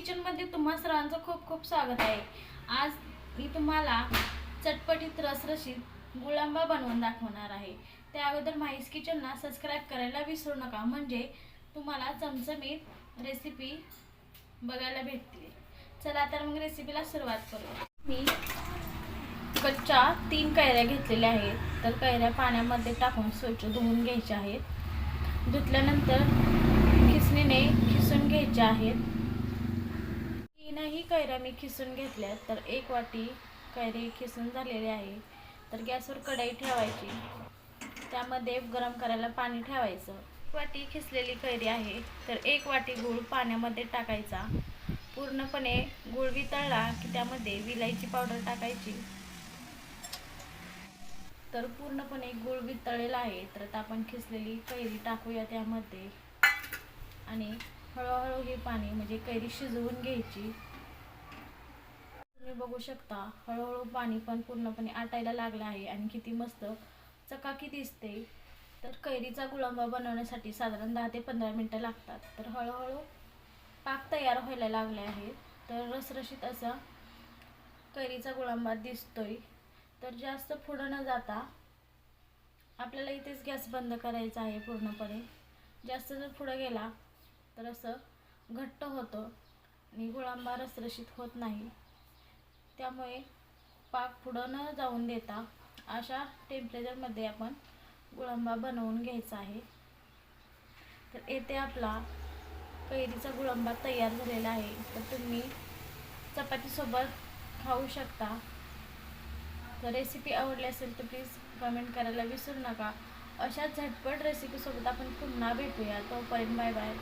किचनमध्ये तुम्हा सर्वांचं खूप खूप स्वागत आहे. आज मी तुम्हाला चटपटीत रसरशीत गुळांबा बनवून दाखवणार आहे. त्या अगोदर माईस किचनला सबस्क्राईब करायला विसरू नका. म्हणजे तुम्हाला चमचमीत रेसिपी बघायला भेटतील. चला तर मग रेसिपीला सुरुवात करू. मी कच्च्या तीन कैऱ्या घेतलेल्या आहेत. तर कैऱ्या पाण्यामध्ये टाकून स्वच्छ धुवून घ्यायच्या आहेत. धुतल्यानंतर खिसणीने खिसून घ्यायच्या आहेत. तीनही कैऱ्या मी खिसून घेतल्या तर एक वाटी कैरी खिसून झालेली आहे. तर गॅसवर कढई ठेवायची. त्यामध्ये गरम करायला पाणी ठेवायचं. एक वाटी खिसलेली कैरी आहे. तर एक वाटी गूळ पाण्यामध्ये टाकायचा. पूर्णपणे गूळ वितळला की त्यामध्ये विलायची पावडर टाकायची. तर पूर्णपणे गूळ वितळलेला आहे. तर आता आपण खिसलेली कैरी टाकूया त्यामध्ये. आणि हळूहळू हे पाणी म्हणजे कैरी शिजवून घ्यायची. तुम्ही बघू शकता. हळूहळू पाणी पण पूर्णपणे आटायला लागलं आहे आणि किती मस्त चकाकी दिसते. तर कैरीचा गुळांबा बनवण्यासाठी साधारण दहा ते पंधरा मिनटं लागतात. तर हळूहळू पाक तयार व्हायला लागले आहे. तर रसरशीत असा कैरीचा गुळांबा दिसतोय. तर जास्त पुढं न जाता आपल्याला इथेच गॅस बंद करायचा आहे पूर्णपणे. जास्त जर पुढं गेला तर असं घट्ट होतं आणि गुळांबा रसरशीत होत नाही. त्यामुळे पाक पुढं न जाऊन देता अशा टेम्परेचरमध्ये आपण गुळंबा बनवून घ्यायचा आहे. तर येथे आपला कैरीचा गुळंबा तयार झालेला आहे. तर तुम्ही चपातीसोबत खाऊ शकता. जर रेसिपी आवडली असेल तर प्लीज कमेंट करायला विसरू नका. अशा झटपट रेसिपीसोबत आपण पुन्हा भेटूया. तोपर्यंत बाय बाय